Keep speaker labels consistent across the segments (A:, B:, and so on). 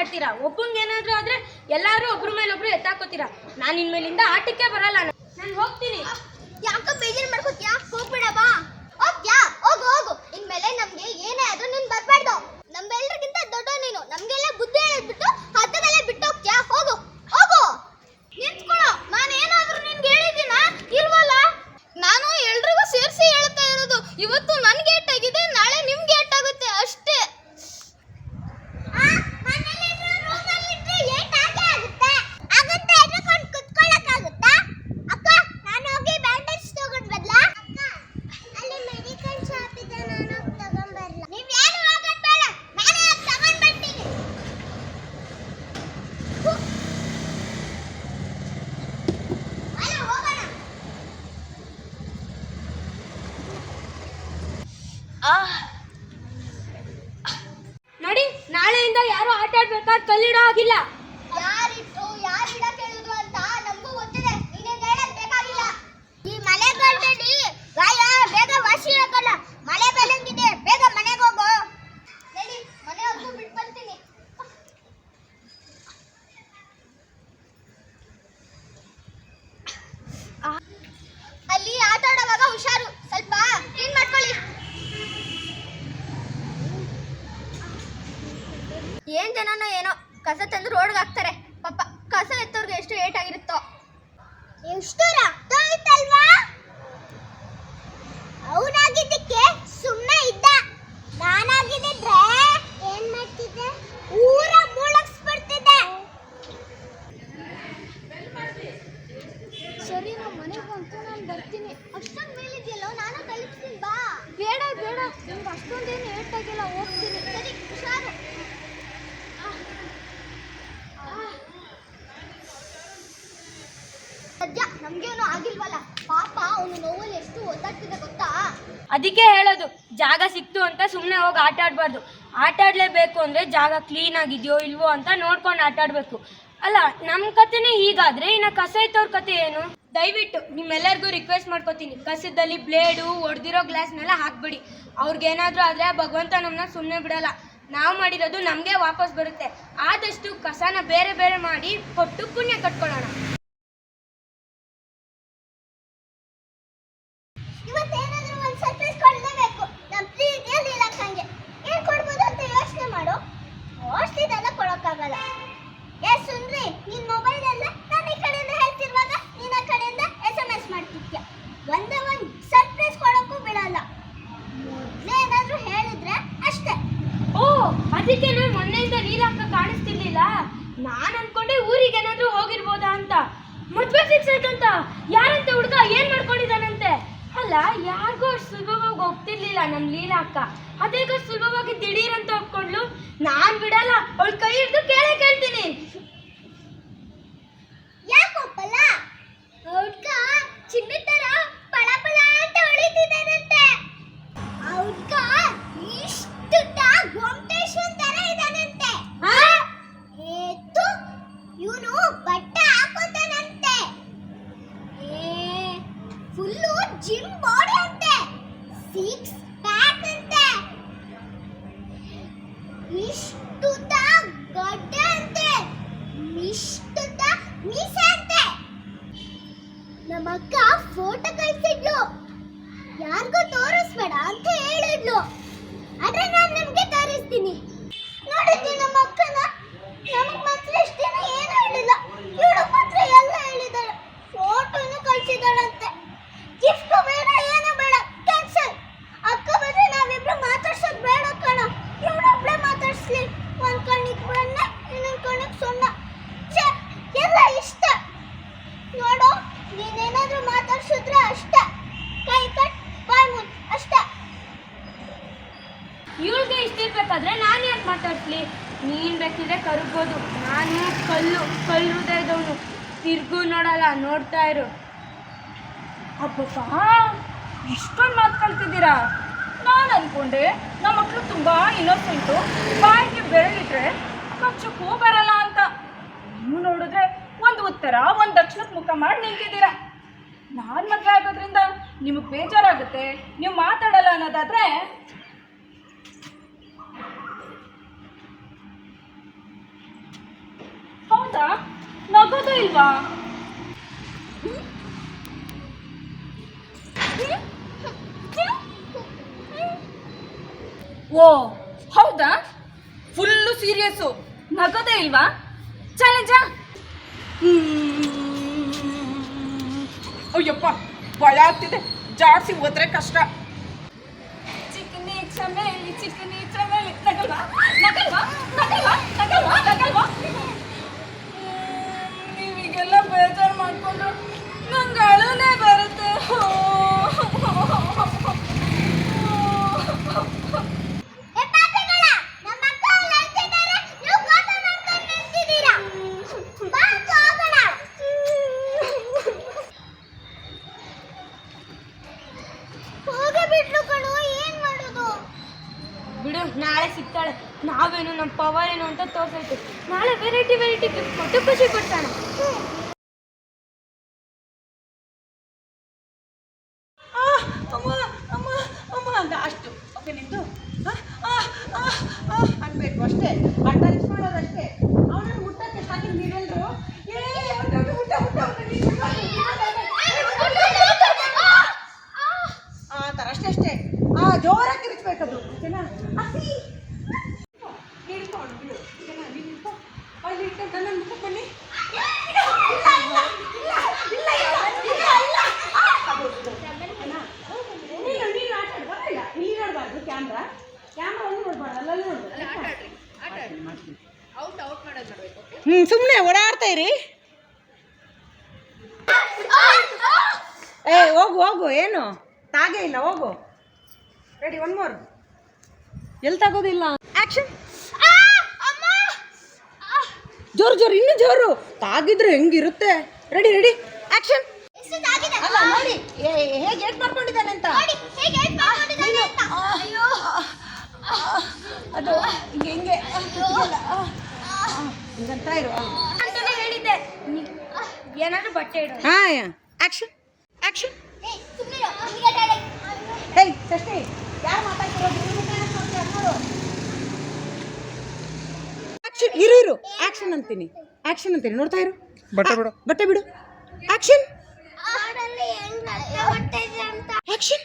A: ಆಡ್ತೀರಾ ಒಬ್ಬಂಗೆ ಏನಾದ್ರೂ ಆದ್ರೆ ಎಲ್ಲಾರು ಒಬ್ರು ಮೇಲೆ ಒಬ್ರು ಎತ್ತಾಕೋತೀರಾ? ನಾನು ಇನ್ಮೇಲಿಂದ ಆಟಕ್ಕೆ ಬರಲ್ಲ ನಾನು ಹೋಗ್ತೀನಿ
B: ಯಾಕ ಬೇಜಾರು ಮಾಡ್ಕೋತ್ಯಾ ಹೋಗ್ಬೇಡ ಬಾ ಹೋಗ್ಯಾ ಹೋಗು ಹೋಗು ಇನ್ಮೇಲೆ ನಮ್ಗೆ ಏನೇ ಆದ್ರೂ ನೀನ್ ಬರ್ಬಾರ್ದು ನಮ್ಮೆಲ್ಲರಿಗಿಂತ ದೊಡ್ಡ ನೀನು ನಮ್ಗೆಲ್ಲ ಬುದ್ಧಿ ಹೇಳ್ಬಿಟ್ಟು ಹತ್ತದಲ್ಲೇ ಬಿಟ್ಟು ಹೋಗ್ಯಾ ಹೋಗು ಹೋಗು ನಿಂತ್ಕೊಳ್ಳೋ ನಾನು ಏನಾದ್ರೂ ನಿನ್ಗೆ ಹೇಳಿದ್ದೀನ ಇಲ್ವಲ್ಲ ನಾನು ಎಲ್ರಿಗೂ ಸೇರಿಸಿ ಹೇಳ್ತಾ ಇರೋದು ಇವತ್ತು ನನ್ಗೆ ಏಟಾಗಿದೆ ನಾಳೆ ನಿಮ್ಗೆ ಏಟಾಗುತ್ತೆ ಅಷ್ಟೇ ಅಕ್ಕ ನಾನು ಹೋಗಿ ಬ್ಯಾಂಡೇಜ್ ತಗೊಂಡ್ ಬರ್ಲಾ ಅಲ್ಲಿ ಮೆಡಿಕಲ್ ಶಾಪ್ ಇದೆ ನಾನು ಹೋಗಿ ತಗೊಂಡ್ ಬರ್ಲಾ ನೀವ್ ಏನು ಹೋಗೋದ್ ಬೇಡ ನಾನೇ ಹೋಗಿ ತಗೊಂಡ್ ಬರ್ತೀನಿ ಹು. ಅಲ್ಲ, ಹೋಗೋಣ
A: ನೋಡಿ ನಾಳೆಯಿಂದ ಯಾರು ಆಡ್ಬೇಕಾದ್ರೆ ಕಲ್ಲಿಡೋ ಆಗಿಲ್ಲ
B: ಯಾರಿಟ್ಟು ಯಾರು ಗಿಡ ಕೇಳಿದ್ರು ಅಂತ ನಮಗೂ ಗೊತ್ತಿದೆ ನೀನೇನ್ ಹೇಳಕ್ ಬೇಕಾಗಿಲ್ಲ ಈ ಮಳೆಗಾಲದಲ್ಲಿ ಗಾಯ ಬೇಗ ವಾಸಿ ಆಗಲ್ಲ ಮಳೆ ಬರಂಗಿದೆ ಬೇಗ ಮನೆಗೆ ಹೋಗು ನಡಿ ಮನೆ ಹೊತ್ತು ಬಿಟ್ಟು ಬರ್ತೀನಿ ಅಲ್ಲಿ ಆಟ ಆಡುವಾಗ ಹುಷಾರು ಸ್ವಲ್ಪ ಕ್ಲೀನ್ ಮಾಡ್ಕೊಳ್ಳಿ ಏನ್ ಜನನೋ ಏನೋ ಕಸ ತಂದು ರೋಡ್ಗೆ ಹಾಕ್ತಾರೆ. ಪಾಪ ಕಸ ಎತ್ತೋರ್ಗೆ ಎಷ್ಟು ಏಟ್ ಆಗಿರುತ್ತೋ ಎಷ್ಟು ರಕ್ತ ಆಯ್ತಲ್ವಾ? ಅವನಾಗಿದ್ದಕ್ಕೆ ಸುಮ್ಮನೆ ಇದ್ದ. ನಾನಾಗಿದ್ದಿದ್ರೆ ಏನ್ ಮಾಡ್ತಿದ್ದೆ? ಊರ ಮೂಳಕ್ಸ್ಬಿಡ್ತಿದ್ದೆ ಸರಿ ನಾವು ಮನೆಗೆ ಬಂತು ನಾನು ಬರ್ತೀನಿ. ಅಷ್ಟೊಂದು ಮೇಲಿದೆಯಲ್ಲ ನಾನು ತಲುಪಿಸ್ತೀನಿ ಬಾ. ಬೇಡ ಬೇಡ. ನಿಮ್ಗೆ ಅಷ್ಟೊಂದೇನು ಏಟಾಗಿಲ್ಲ ಹೋಗ್ತೀನಿ. ಸರಿ ಹುಷಾರು. ನಮ್ಗೇನು ಆಗಿಲ್ವಲ್ಲ? ಪಾಪ ಅವನು ನೋವಲ್ಲಿ ಎಷ್ಟು ಒದ್ದಾಡ್ತಿದೆ ಗೊತ್ತಾ?
A: ಅದಕ್ಕೆ ಹೇಳೋದು ಜಾಗ ಸಿಕ್ತು ಅಂತ ಸುಮ್ಮನೆ ಹೋಗಿ ಆಟ ಆಡಬಾರ್ದು. ಆಟ ಆಡಲೇಬೇಕು ಅಂದರೆ ಜಾಗ ಕ್ಲೀನ್ ಆಗಿದೆಯೋ ಇಲ್ವೋ ಅಂತ ನೋಡ್ಕೊಂಡು ಆಟ ಆಡಬೇಕು. ಅಲ್ಲ ನಮ್ಮ ಕತೆನೇ ಹೀಗಾದ್ರೆ ಇನ್ನು ಕಸ ಇತ್ತವ್ರ ಕತೆ ಏನು? ದಯವಿಟ್ಟು ನಿಮ್ಮೆಲ್ಲರಿಗೂ ರಿಕ್ವೆಸ್ಟ್ ಮಾಡ್ಕೋತೀನಿ. ಕಸದಲ್ಲಿ ಬ್ಲೇಡು ಒಡೆದಿರೋ ಗ್ಲಾಸ್ನೆಲ್ಲ ಹಾಕ್ಬಿಡಿ. ಅವ್ರಿಗೇನಾದರೂ ಆದರೆ ಭಗವಂತ ನಮ್ಮನ್ನ ಸುಮ್ಮನೆ ಬಿಡಲ್ಲ. ನಾವು ಮಾಡಿರೋದು ನಮಗೆ ವಾಪಸ್ ಬರುತ್ತೆ. ಆದಷ್ಟು ಕಸನ ಬೇರೆ ಬೇರೆ ಮಾಡಿ ಕೊಟ್ಟು ಪುಣ್ಯ ಕಟ್ಕೊಳ್ಳೋಣ
B: ಇವತ್ತೇನಾದ್ರೂ ಒಂದು ಸರ್ಪ್ರೈಸ್ ಕೊಡಲೇಬೇಕು ನಮ್ಮ ಪ್ರೀತಿಯಲ್ಲಿ ಇಲ್ಲಕ್ಕಂಗೆ ಏನ್ ಕೊಡ್ಬೋದು ಅಂತ ಯೋಚನೆ ಮಾಡು ಅಷ್ಟಿದೆಲ್ಲ ಕೊಡೋಕ್ಕಾಗಲ್ಲ ಏ ಸುಂದ್ರಿ ನಿನ್ ಮೊಬೈಲ್ ಎಲ್ಲ ನಾನು ಈ ಕಡೆಯಿಂದ ಹೇಳ್ತಿರುವಾಗ ನೀನ್ ಆ ಕಡೆಯಿಂದ ಎಸ್ ಎಂ ಎಸ್ ಮಾಡ್ತಿದ್ಯ ಒಂದೇ ಒಂದು ಸರ್ಪ್ರೈಸ್ ಕೊಡೋಕ್ಕೂ ಬಿಡಲ್ಲ. ಮೊದಲೇ ಏನಾದರೂ ಹೇಳಿದ್ರೆ ಅಷ್ಟೇ.
A: ಓ, ಅದಕ್ಕೆ ನಾನು ಮೊನ್ನೆಯಿಂದ ಹಾಕ ಕಾಣಿಸ್ತಿರ್ಲಿಲ್ಲ. ನಾನು ಅನ್ಕೊಂಡೆ ಊರಿಗೆ ಏನಾದರೂ ಹೋಗಿರ್ಬೋದಾ ಅಂತ. ಮದುವೆ ಫಿಕ್ಸ್ ಆಯ್ತಂತ. ಯಾರಂತೆ ಹುಡುಗ ಏನು ಮಾಡ್ಕೊಂಡಿದ್ದಾನಂತೆ ಅಲ್ಲ, ಯಾರಿಗೂ ಅಷ್ಟು ಸುಲಭವಾಗಿ ಹೋಗ್ತಿರ್ಲಿಲ್ಲ ನಮ್ಮ ಲೀಲಾ ಅಕ್ಕ ಅದೇಗ ಸುಲಭವಾಗಿ ದಿಢೀರ್ ಅಂತ ಒಪ್ಕೊಂಡ್ಲು. ನಾನು ಬಿಡಲ್ಲ, ಅವಳ ಕೈ ಹಿಡಿದು ಕೇಳೇ ಕೇಳ್ತೀನಿ.
B: കിട്ടില്ല
A: ತರಿಸ್ಲಿ ನೀನು ಬೇಕಿದ್ರೆ ಕರ್ಬೋದು. ನಾನು ಕಲ್ಲು ಕಲ್ಲು ಇದ್ದವನು ತಿರ್ಗೂ ನೋಡಲ್ಲ, ನೋಡ್ತಾ ಇರು.
C: ಅಬ್ಬಪ್ಪ ಇಷ್ಟೊಂದು ಮಾತು ಕಲ್ತಿದ್ದೀರಾ? ನಾನು ಅನ್ಕೊಂಡೆ ನಮ್ಮ ಮಕ್ಕಳು ತುಂಬ ಇನ್ನೊಂದು ಬಾಯಿಗೆ ಬೆರಳಿಟ್ರೆ ಕಚ್ಚಕ್ಕೂ ಬರಲ್ಲ ಅಂತ. ನೀವು ನೋಡಿದ್ರೆ ಒಂದು ಉತ್ತರ, ಒಂದು ದಕ್ಷಿಣಕ್ಕೆ ಮುಖ ಮಾಡಿ ನಿಂತಿದ್ದೀರಾ. ನಾನು ಮದುವೆ ಆಗೋದ್ರಿಂದ ನಿಮಗೆ ಬೇಜಾರಾಗುತ್ತೆ, ನೀವು ಮಾತಾಡಲ್ಲ ಅನ್ನೋದಾದ್ರೆ ಹೌದಾ ನಗೋದು ಇಲ್ವಾ? ಓ, ಹೌದಾ? Full serious. ನಗೋದೇ ಇಲ್ವಾ? ಚಾಲೆಂಜ? ಅಯ್ಯಪ್ಪ, ಭಯ ಆಗ್ತಿದೆ. ಜಾಡ್ಸಿ ಹೋದ್ರೆ ಕಷ್ಟ. ಚಿಕ್ಕನಿ ಚಮೇಲಿ ಚಿಕ್ಕನಿ ಚಮೇಲಿ ನಗಲ್ವಾ? ನಗಲ್ವಾ? ನಗಲ್ವಾ ನಗಲ್ವಾ ನೀವೀಗೆಲ್ಲ ಬೇಜಾರು ಮಾಡ್ಕೊಂಡ್ರು ನಂಗೆ ಅಳುನೇ ಬರುತ್ತೆ
B: ಏ ಪಾಪಿಗಳ, ನಮ್ಮ ಅಕ್ಕ ಅಲ್ಲಿ ಅಳ್ತಿದ್ದಾರೆ, ನೀವು ಕೋಪ ಮಾಡ್ಕೊಂಡು ನಿಂತಿದ್ದೀರಾ. ಬಾ ಅಕ್ಕ, ಹೋಗೋಣ. ಹೋಗೇ ಬಿಟ್ಲು ಕಣೋ, ಏನ್ ಮಾಡೋದು
A: ಬಿಡು ನಾಳೆ ಸಿಗ್ತಾಳೆ. ನಾವೇನು ನಮ್ಮ ಪವರ್ ಏನು ಅಂತ ತೋರ್ಸೈತೆ. ನಾಳೆ ವೆರೈಟಿ ವೆರೈಟಿ ಗಿಫ್ಟ್ ಕೊಟ್ಟು ಖುಷಿ ಪಡ್ತಾನೆ
C: ಆ, ಅಮ್ಮ ಅಮ್ಮ ಅಮ್ಮ ಅಂದ ಅಷ್ಟು ಓಕೆ ನಿಂದು ಆ, ಆ, ಆ, ಆ ಅನ್ಬೇಕು ಅಷ್ಟೇ ಅಟ್ಯಾಚ್ ಮಾಡೋದಷ್ಟೇ ಅವನನ್ನು ಮುಟ್ಟಕ್ಕೆ ಸ್ಟಾರ್ಟಿಂಗ್ ನೀವೆಲ್ಲರೂ ಏ ಮುಟ್ಟ ಮುಟ್ಟ ಮುಟ್ಟ ಮುಟ್ಟ ನೀನು ಆ ಥರ ಅಷ್ಟೇ ಅಷ್ಟೇ ಆ ಜೋರಾಗಿ ಕಿರಿಚ್ಬೇಕದು ಓಕೆನಾ ಅಸಿ ಹಿಡ್ಕೊಂಡು ಬಿಡು ಓಕೆನಾ ನೀನು ಹಿಡ್ಕೊ ಅಲ್ಲಿ ಹಿಡ್ಕೊಂಡು ನನ್ನ ಮುಖ ಬನ್ನಿ ನೀನು ನೀನು ಆಟ ಆಡು ಬರಲ್ಲ ಇಲ್ಲಿ ನೋಡಬಾರ್ದು ಕ್ಯಾಮ್ರಾ ಕ್ಯಾಮ್ರಾ ಒಂದು ನೋಡಬಾರ್ದು ಅಲ್ಲಲ್ಲಿ ನೋಡ್ಬಾರ್ದು ಹ್ಞೂ ಸುಮ್ಮನೆ ಓಡಾಡ್ತಾ ಇರಿ ಏ ಹೋಗು ಹೋಗು ಏನು ತಾಗೇ ಇಲ್ಲ ಹೋಗು ರೆಡಿ ಒನ್ ಮೋರ್ ಎಲ್ಲಿ ತಗೋದಿಲ್ಲ? ಆಕ್ಷನ್ ಜೋರು ಜೋರು ಇನ್ನು ಜೋರು. ತಾಗಿದ್ರೆ ಹೆಂಗಿರುತ್ತೆ? ರೆಡಿ ರೆಡಿ
B: ತಾಗಿದೆ?
C: ಅಲ್ಲ ನೋಡಿ ಹೇಗೆ ಏಟ್ ಮಾಡ್ಕೊಂಡಿದ್ದಾನೆ ಅಂತ?
B: ನೋಡಿ, ಹೇಗೆ ಹೇಳ್ ಮಾಡ್ಕೊಂಡಿದ್ದಾನೆ ಅಂತ. ಅಯ್ಯೋ.
C: ಅದು ಹೆಂಗೆ ಹಂಗಂತ ಇರು
A: ಅಂತಾನೆ ಹೇಳಿದ್ದೆ. ಏನಾದ್ರು ಬಟ್ಟೆ ಇಡು.
C: ಹಾಂ
B: ಆಟ ಆಡಕ್ಕೆ.
C: ಹೇಯ್ ಸೃಷ್ಟಿ ಯಾರು ಮಾತಾಡ್ತಿರೋದು ಆಕ್ಷನ್ ಇರು ಇರು. ಆಕ್ಷನ್ ಅಂತೀನಿ. ಆಕ್ಷನ್ ಅಂತೀನಿ. ನೋಡ್ತಾ ಇರು.
D: ಬಟ್ಟೆ ಬಿಡು.
C: ಬಟ್ಟೆ ಬಿಡು. ಆಕ್ಷನ್. ಆಕ್ಷನ್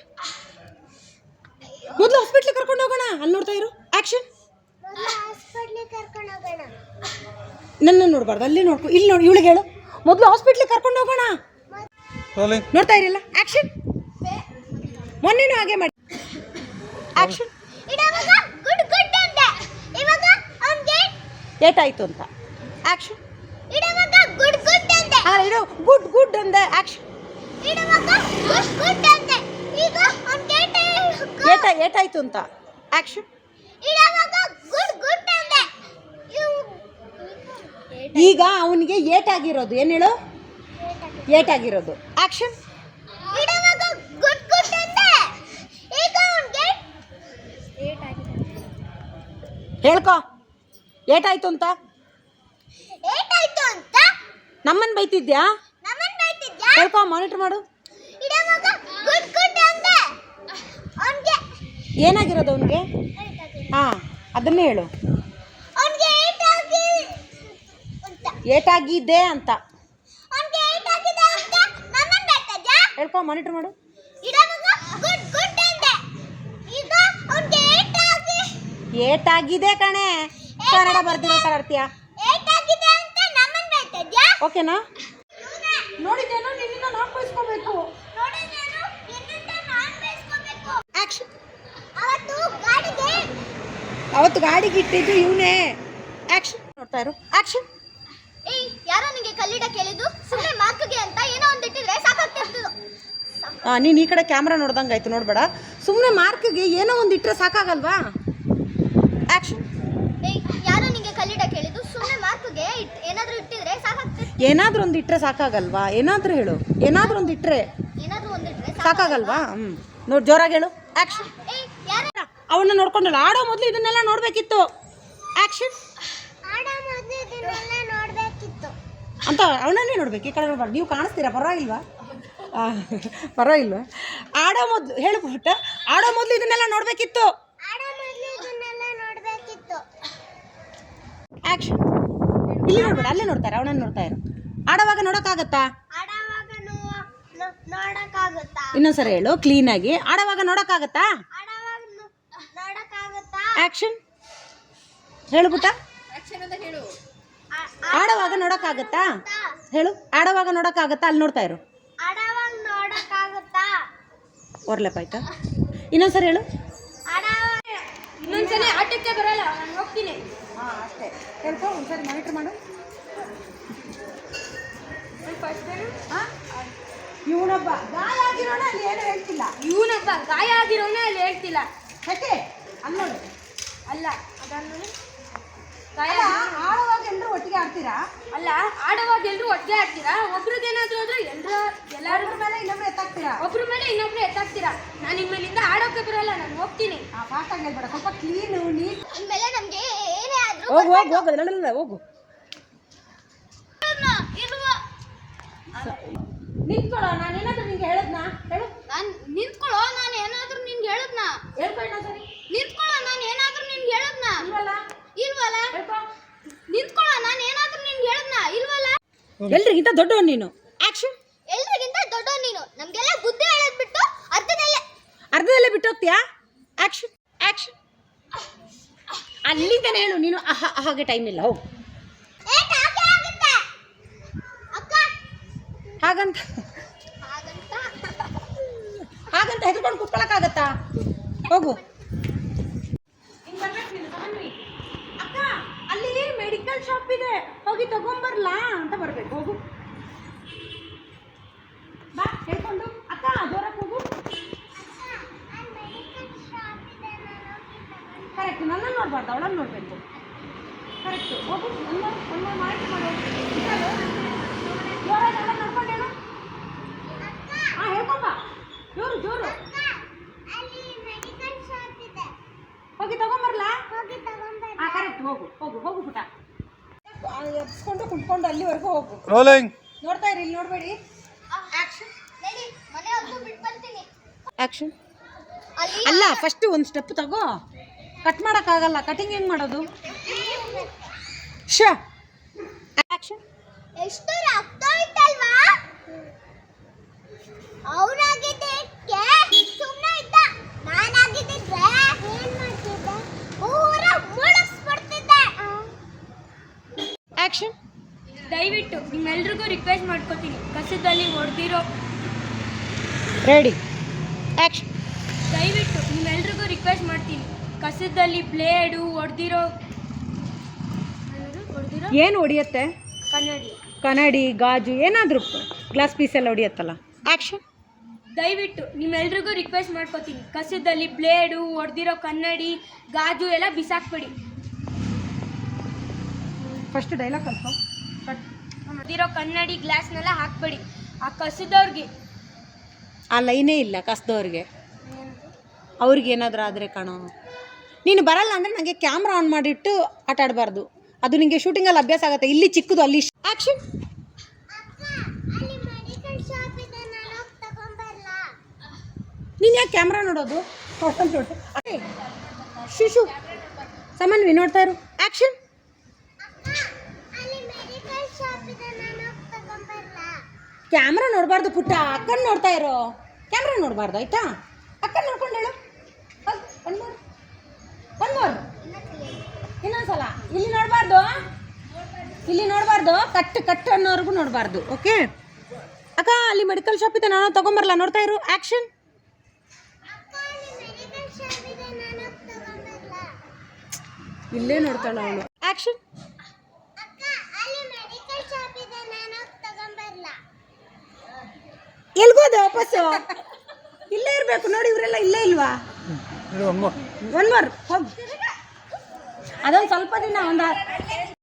C: ಮೊದಲು ಹಾಸ್ಪಿಟ್ಲಿಗೆ ಕರ್ಕೊಂಡು ಹೋಗೋಣ. ಅಲ್ಲಿ ನೋಡ್ತಾ ಇರು. ಆಕ್ಷನ್
B: ಮೊದ್ಲು ಹಾಸ್ಪಿಟ್ಲಿಗೆ ಕರ್ಕೊಂಡು ಹೋಗೋಣ.
C: ನನ್ನ ನೋಡ್ಬಾರ್ದು. ಅಲ್ಲಿ ನೋಡ್ಕೊ ಇಲ್ಲಿ ನೋಡಿ. ಇವಳಿಗೆ ಹೇಳು. ಮೊದಲು ಹಾಸ್ಪಿಟ್ಲಿಗೆ ಕರ್ಕೊಂಡು ಹೋಗೋಣ. ನೋಡ್ತಾ ಇರಲ್ಲ ಆಕ್ಷನ್ ಮೊನ್ನೆನೂ ಹಾಗೆ ಮಾಡಿ ಆಕ್ಷನ್ ಏಟಾಯ್ತು ಅಂತ. ಆ್ಯಕ್ಷನ್
B: ಇಡವಾಗ ಗುಡ್ ಗುಡ್ ಅಂದೆ.
C: ಹಾಂ ಇಡು ಗುಡ್ ಗುಡ್ ಅಂದೆ.
B: ಆ್ಯಕ್ಷನ್ ಏಟ-
C: ಏಟ ಏಟಾಯ್ತು ಅಂತ.
B: ಆ್ಯಕ್ಷನ್
C: ಈಗ ಅವನಿಗೆ ಏಟಾಗಿರೋದು ಏನು ಹೇಳು? ಏಟಾಗಿರೋದು
B: ಅವ್ನ್ಗೆ
C: ಹೇಳ್ಕೊ. ಏಟಾಯ್ತು ಅಂತ?
B: ಏಟಾಯ್ತು ಅಂತ?
C: ನಮ್ಮನ್ನು ಬೈತಿದ್ಯಾ?
B: ನಮ್ಮನ್ ಬೈತಿದ್ಯಾ?
C: ಸ್ವಲ್ಪ ಮಾನಿಟರ್ ಮಾಡು.
B: ಇಡವಾಗ ಗುಡ್ ಗುಡ್ ಅಂದೆ. ಅವ್ನ್ಗೆ
C: ಏನಾಗಿರೋದು ಅವನಿಗೆ? ಹಾ ಅದನ್ನೇ ಹೇಳು.
B: ಅವ್ನ್ಗೆ ಏಟಾಗಿ ಅಂತ.
C: ಏಟಾಗಿದೆ ಅಂತ.
B: ಅವ್ನ್ಗೆ ಏಟಾಗಿದೆ ಅಂತ ನಮ್ಮನ್ ಬೈತಿದ್ಯಾ?
C: ಹೇಳ್ಕೊ ಮಾನಿಟರ್ ಮಾಡು.
B: ಇಡವಾಗ ಗುಡ್ ಗುಡ್ ಅಂದೆ. ಈಗ ಅವ್ನ್ಗೆ ಏಟಾಗಿ.
C: ಏಟಾಗಿದೆ ಕಣೆ. ಕನ್ನಡ ಬರ್ದಿರೋ ಥರ
B: ಬೈತಿದ್ಯಾ
C: ಓಕೆನಾ ನೋಡಿದ್ದೇನೋ ನಿನ್ನ ಬಯಸ್ಕೋಬೇಕು
B: ನಾನು
C: ಆಕ್ಷನ್
B: ಅವತ್ತು ಗಾಡಿಗೆ
C: ಇಟ್ಟಿದ್ದು ಇವನೇ. ಆಕ್ಷನ್ ನೋಡ್ತಾ ಇರು. ಆಕ್ಷನ್
B: ಏಯ್ ಯಾರೋ ನಿಮಗೆ ಕಲ್ಲಿಡ ಕೇಳಿದ್ದು? ಸುಮ್ಮನೆ ಮಾರ್ಕ್ಗೆ ಅಂತ ಏನೋ ಒಂದು ಇಟ್ಟಿದ್ರೆ ಸಾಕಾಗ್ತಿರ್ತದೆ
C: ನೀನು ಈ ಕಡೆ ಕ್ಯಾಮ್ರಾ ನೋಡ್ದಂಗೆ ಆಯ್ತು ನೋಡಬೇಡ. ಸುಮ್ಮನೆ ಮಾರ್ಕ್ಗೆ ಏನೋ ಒಂದು ಇಟ್ಟರೆ ಸಾಕಾಗಲ್ವಾ ಆಕ್ಷನ್
B: ಏಯ್ ಏನಾದ್ರೂ ಇಟ್ಟಿದ್ರೆ ಸಾಕಾಗ್ತಿತ್ತು
C: ಏನಾದ್ರೂ ಒಂದು ಇಟ್ಟರೆ ಸಾಕಾಗಲ್ವಾ? ಏನಾದರೂ ಹೇಳು. ಏನಾದರೂ ಒಂದು ಇಟ್ಟರೆ ಸಾಕಾಗಲ್ವಾ? ಹ್ಞೂ ನೋಡಿ ಜೋರಾಗಿ ಹೇಳು. ಆ್ಯಕ್ಷನ್ ಅವನ್ನ ನೋಡ್ಕೊಂಡಲ್ಲ. ಆಡೋ ಮೊದಲು ಇದನ್ನೆಲ್ಲ ನೋಡಬೇಕಿತ್ತು. ಆ್ಯಕ್ಷನ್ ಅಂತ ಅವನನ್ನೇ ನೋಡ್ಬೇಕು. ಈ ಕಡೆ ನೋಡ್ಬಾರ್ದು. ನೀವು ಕಾಣಿಸ್ತೀರಾ? ಪರವಾಗಿಲ್ವಾ? ಪರವಾಗಿಲ್ವಾ? ಆಡೋ ಮೊದಲು ಹೇಳು ಪುಟ್ಟ. ಆಡೋ ಮೊದಲು ಇದನ್ನೆಲ್ಲ ನೋಡಬೇಕಿತ್ತು.
B: ಆಡ ಮೊದಲು ಇದನ್ನೆಲ್ಲ ನೋಡ್ಬೇಕಿತ್ತು.
C: ಆ್ಯಕ್ಷನ್ ಇಲ್ಲಿ ನೋಡ್ಬೇಡ ಅಲ್ಲೇ ನೋಡ್ತಾರೆ ಅವನನ್ನು ನೋಡ್ತಾ ಇರು. ಆಡೋವಾಗ ನೋಡೋಕ್ಕಾಗತ್ತಾ?
B: ಆಡವಾಗ ನೋಡಕ್ಕಾಗುತ್ತಾ?
C: ಇನ್ನೊಂದ್ಸರಿ ಹೇಳು ಕ್ಲೀನಾಗಿ ಆಡೋವಾಗ ನೋಡೋಕ್ಕಾಗತ್ತಾ?
B: ಆಡವಾಗ ನೋಡಕ್ಕಾಗುತ್ತಾ?
C: ಆ್ಯಕ್ಷನ್
B: ಹೇಳ್ಬಿಟ್ಟ
C: ಆಡೋವಾಗ ನೋಡೋಕ್ಕಾಗತ್ತಾ? ಹೇಳು ಆಡೋವಾಗ ನೋಡೋಕ್ಕಾಗತ್ತಾ? ಅಲ್ಲಿ ನೋಡ್ತಾ ಇರು.
B: ಆಡವಾಗ ನೋಡಕ್ಕಾಗುತ್ತಾ?
C: ಒರ್ಲೆಪ್ಪ ಆಯ್ತಾ? ಇನ್ನೊಂದ್ಸರಿ ಹೇಳು.
B: ಆಡವಾಗ
A: ಇನ್ನೊಂದ್ಸಲಿ ಆಟಕ್ಕೆ ಬರಲ್ಲ ನಾನು ಹೋಗ್ತೀನಿ.
C: ಹಾಂ ಅಷ್ಟೇ. ಸ್ವಲ್ಪ ಒಂದ್ಸರಿ ಮಾನಿಟ್ರ್ ಮಾಡು.
A: ಫಸ್ಟ್
C: ಇವನೊಬ್ಬ. ಗಾಯ ಆಗಿರೋಣ ಅಲ್ಲಿ ಏನು ಹೇಳ್ತಿಲ್ಲ.
A: ಇವನೊಬ್ಬ ಗಾಯ ಆಗಿರೋನೇ ಅಲ್ಲಿ ಹೇಳ್ತಿಲ್ಲ.
C: ಯಾಕೆ? ಅಲ್ಲಿ ನೋಡು.
A: ಅಲ್ಲ ಅದನ್ನು ಗಾಯ
C: ಆಡುವಾಗ ಎಲ್ಲರೂ ಒಟ್ಟಿಗೆ ಆಡ್ತೀರಾ?
A: ಅಲ್ಲ ಆಡುವಾಗ ಎಲ್ಲರೂ ಒಟ್ಟಿಗೆ ಆಡ್ತೀರಾ? ಒಬ್ರಿಗೆ ಆದ್ರೆ ಎಲ್ರು ಎಲ್ಲರೂ
C: ಎಲ್ಲರ ಮೇಲೆ ಇನ್ನೊಬ್ರು ಎತ್ತಾಕ್ತೀರಾ?
A: ಒಬ್ರ ಮೇಲೆ ಇನ್ನೊಬ್ರು ಎತ್ತಾಕ್ತೀರಾ? ನಾನು ಇನ್ಮೇಲಿಂದ ಆಡೋಕೆ ಬರೋಲ್ಲ ನಾನು ಹೋಗ್ತೀನಿ.
C: ಆ ಆಗಿ ಹೇಳ್ಬೇಡ. ಸ್ವಲ್ಪ ಕ್ಲೀನು ನೀಟ್
B: ಅಂದಮೇಲೆ ನಮ್ಗೆ ಆದ್ರೂ
C: ಹೋಗು ಹೋಗು ಹೋಗು ನಡಲ್ಲ ಹೋಗು. ನಿಂತ್ಕೊಳ್ಳೋ ನಾನು ಏನಾದ್ರು ನಿಂಗೆ ಹೇಳದ್ನಾ? ಹೇಳು.
B: ನಾನು ನಿಂತ್ಕೊಳ್ಳೋ ನಾನು ಏನಾದ್ರೂ ನಿನ್ಗೆ ಹೇಳದ್ನ?
C: ಹೇಳ್ಕೊ ಸರಿ
B: ನಿಂತ್ಕೊಳ್ಳೋ ನಾನು ಏನಾದ್ರೂ ನಿಂಗೆ ಹೇಳದ್ನ?
C: ಇಲ್ವಲ್ಲ?
B: ಇಲ್ವಲ್ಲ? ನಿಂತ್ಕೊಳ್ಳೋ ನಾನು ಏನಾದ್ರೂ ನಿನ್ಗೆ ಹೇಳದ್ನ? ಇಲ್ವಲ್ಲ?
C: ಎಲ್ರಿಗಿಂತ ದೊಡ್ಡವನು ನೀನು. ಆಕ್ಷನ್
B: ಎಲ್ರಿಗಿಂತ ದೊಡ್ಡವ ನೀನು. ನಮಗೆಲ್ಲ ಬುದ್ಧಿ ಹೇಳೋದ್ ಬಿಟ್ಟು ಅರ್ಧದಲ್ಲೇ.
C: ಅರ್ಧದಲ್ಲೇ ಬಿಟ್ಟು ಹೋಗ್ತೀಯಾ ಆಕ್ಷನ್ ಆಕ್ಷನ್ ಅಲ್ಲಿಂದನೇ ಹೇಳು ನೀನು ಅಹ ಹಾಗೆ ಟೈಮ್ ಇಲ್ಲ ಹೋಗು. ಹಾಗಂತ?
B: ಹಾಗಂತ?
C: ಹಾಗಂತ ಹೆದ್ಕೊಂಡು ಕುತ್ಕೊಳಕ್ಕಾಗತ್ತಾ? ಹೋಗು. ಅಕ್ಕ ಅಲ್ಲಿ ಮೆಡಿಕಲ್ ಶಾಪ್ ಇದೆ. ಹೋಗಿ ತಗೊಂಬರ್ಲಾ ಅಂತ ಬರ್ಬೇಕು ಹೋಗು ಬಾ ಹೇಳ್ಕೊಂಡು ಅಕ್ಕ ಜೋರಾಗಿ ಹೋಗು ಕರೆಕ್ಟ್ ನೋಡ್ಬಾರ್ದು ಅವಳನ್ನು ನೋಡಬೇಕು. ಕರೆಕ್ಟ್ ಹೋಗು ಒಂದು ಒಂದು ಮಾಹಿತಿ ಮಾಡು ಜೋರಾಗಿ ಅವಳನ್ನು ನೋಡ್ಕೊಂಡು ಹೇಳು. ಹಾಂ ಹೇಳ್ಕೊಂಬ. ಜೋರು ಜೋರು.
B: ಅಲ್ಲಿ ಮೆಡಿಕಲ್ ಶಾಪ್ ಇದೆ
C: ಹೋಗಿ ತಗೊಂಬರ್ಲಾ? ಹಾಂ ಕರೆಕ್ಟ್ ಹೋಗು ಹೋಗು ಹೋಗು ಪುಟ. ಎಬ್ಸ್ಕೊಂಡು ಕುಂತ್ಕೊಂಡು ಅಲ್ಲಿವರೆಗೂ ಹೋಗು.
E: ರೋಲಿಂಗ್
C: ನೋಡ್ತಾ ಇರಿ ಇಲ್ಲಿ ನೋಡಬೇಡಿ. ಆಕ್ಷನ್
B: ಅಲ್ಲಿ
C: ಅಲ್ಲ ಫಸ್ಟ್ ಒಂದು ಸ್ಟೆಪ್ ತಗೋ. ಕಟ್ ಮಾಡೋಕ್ಕಾಗಲ್ಲ ಕಟಿಂಗ್ ಹೆಂಗೆ ಮಾಡೋದು? ಶ ಆ್ಯಕ್ಷನ್
B: ಎಷ್ಟು ರಕ್ತ ಇತ್ತಲ್ವಾ ಅವನಾಗಿದ್ದಕ್ಕೆ ಸುಮ್ಮನೆ ಇದ್ದ. ನಾನಾಗಿದ್ದಿದ್ರೆ ಏನ್ ಮಾಡ್ತಿದ್ದೆ ಪೂರ ಮುಳುಗಿಸ್ಬಿಡ್ತಿದ್ದೆ.
C: ಆ್ಯಕ್ಷನ್
A: ದಯವಿಟ್ಟು ನಿಮ್ಮೆಲ್ರಿಗೂ ರಿಕ್ವೆಸ್ಟ್ ಮಾಡ್ಕೊತೀನಿ. ಕಸದಲ್ಲಿ ಹೊಡೆದಿರೋ
C: ರೆಡಿ ಆ್ಯಕ್ಷನ್
A: ದಯವಿಟ್ಟು ನಿಮ್ಮೆಲ್ರಿಗೂ ರಿಕ್ವೆಸ್ಟ್ ಮಾಡ್ತೀನಿ. ಕಸದಲ್ಲಿ ಬ್ಲೇಡು ಹೊಡೆದಿರೋ ಹೊಡೆದಿರೋ
C: ಏನು ಹೊಡಿಯತ್ತೆ
A: ಕನ್ನಡಿ.
C: ಕನ್ನಡಿ ಗಾಜು ಏನಾದರೂ ಗ್ಲಾಸ್ ಪೀಸ್ ಎಲ್ಲ ಹೊಡಿಯತ್ತಲ್ಲ ಆ್ಯಕ್ಷನ್
A: ದಯವಿಟ್ಟು ನಿಮ್ಮೆಲ್ರಿಗೂ ರಿಕ್ವೆಸ್ಟ್ ಮಾಡ್ಕೋತೀನಿ. ಕಸದಲ್ಲಿ ಬ್ಲೇಡು ಹೊಡೆದಿರೋ ಕನ್ನಡಿ ಗಾಜು ಎಲ್ಲ ಬಿಸಾಕ್ಬಿಡಿ.
C: ಫಸ್ಟ್ ಡೈಲಾಗ್ ಕಲ್ಸೋ ಕಟ್
A: ಹೊಡೆದಿರೋ ಕನ್ನಡಿ ಗ್ಲಾಸ್ನೆಲ್ಲ ಹಾಕ್ಬೇಡಿ. ಆ ಕಸದವ್ರಿಗೆ
C: ಆ ಲೈನೇ ಇಲ್ಲ ಕಸ್ದವ್ರಿಗೆ. ಅವ್ರಿಗೆ ಏನಾದರೂ ಆದರೆ ಕಾಣೋ. ನೀನು ಬರಲ್ಲ ಅಂದರೆ ನನಗೆ ಕ್ಯಾಮ್ರಾ ಆನ್ ಮಾಡಿಟ್ಟು ಆಟ ಆಡಬಾರ್ದು. ಅದು ನಿಮಗೆ ಶೂಟಿಂಗಲ್ಲಿ ಅಭ್ಯಾಸ ಆಗುತ್ತೆ. ಇಲ್ಲಿ ಚಿಕ್ಕದು, ಅಲ್ಲಿ ಆ್ಯಕ್ಷನ್
B: ನಾನು
C: ಯಾಕೆ ಕ್ಯಾಮ್ರಾ ನೋಡೋದು? ಅದೇ ಶಿಶು, ಸಮನ್ವಿ, ನೋಡ್ತಾ ಇರು. ಆ್ಯಕ್ಷನ್ ಕ್ಯಾಮ್ರಾ ನೋಡಬಾರ್ದು ಪುಟ್ಟ. ಅಕ್ಕನ ನೋಡ್ತಾ ಇರೋ. ಕ್ಯಾಮ್ರಾ ನೋಡಬಾರ್ದು, ಆಯ್ತಾ? ಅಕ್ಕನ ನೋಡ್ಕೊಂಡು ಒನ್ ಮೋರ್ ಇನ್ನೊಂದ್ಸಲ. ಇಲ್ಲಿ ನೋಡಬಾರ್ದು? ಇಲ್ಲಿ ನೋಡಬಾರ್ದು? ಕಟ್ ಕಟ್ ಅನ್ನೋರ್ಗು ನೋಡಬಾರ್ದು, ಓಕೆ? ಅಕ್ಕ, ಅಲ್ಲಿ ಮೆಡಿಕಲ್ ಶಾಪ್ ಇದೆ, ನಾನು ತಗೊಂಬರಲ್ಲ ನೋಡ್ತಾ ಇರು ಆ್ಯಕ್ಷನ್ ಇಲ್ಲೇ ನೋಡ್ತಾಳೆ ಅವಳು. ಆ್ಯಕ್ಷನ್ ಎಲ್ಗೋದೆ ವಾಪಸ್ಸು? ಇಲ್ಲೇ ಇರಬೇಕು, ನೋಡಿ, ಇವರೆಲ್ಲ ಇಲ್ಲೇ ಇಲ್ವಾ?
E: ಒಂದು
C: ಒನ್ ಮೋರ್ ಸ್ವಲ್ಪ ದಿನ ಒಂದು